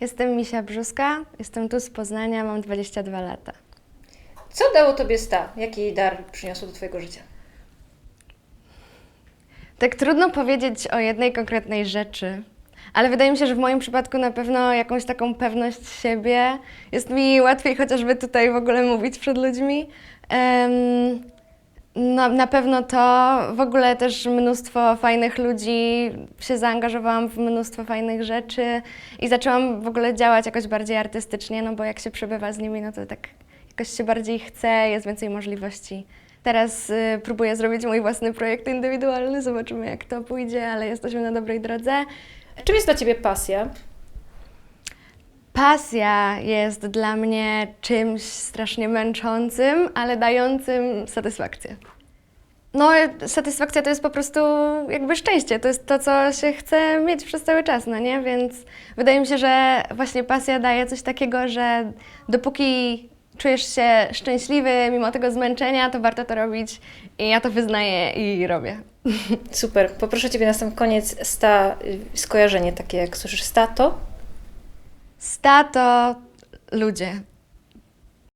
Jestem Misia Brzuska, jestem tu z Poznania, mam 22 lata. Co dało Tobie sta? Jaki dar przyniosło do Twojego życia? Tak trudno powiedzieć o jednej konkretnej rzeczy, ale wydaje mi się, że w moim przypadku na pewno jakąś taką pewność siebie. Jest mi łatwiej chociażby tutaj w ogóle mówić przed ludźmi. No, na pewno to, w ogóle też mnóstwo fajnych ludzi, się zaangażowałam w mnóstwo fajnych rzeczy i zaczęłam w ogóle działać jakoś bardziej artystycznie, no bo jak się przebywa z nimi, no to tak jakoś się bardziej chce, jest więcej możliwości. Teraz y, próbuję zrobić mój własny projekt indywidualny, zobaczymy jak to pójdzie, ale jesteśmy na dobrej drodze. Czym jest dla Ciebie pasja? Pasja jest dla mnie czymś strasznie męczącym, ale dającym satysfakcję. No, satysfakcja to jest po prostu jakby szczęście, to jest to, co się chce mieć przez cały czas, no nie? Więc wydaje mi się, że właśnie pasja daje coś takiego, że dopóki czujesz się szczęśliwy mimo tego zmęczenia, to warto to robić i ja to wyznaję i robię. Super. Poproszę Ciebie na sam koniec sta y, skojarzenie takie, jak słyszysz sta to? Sta to ludzie.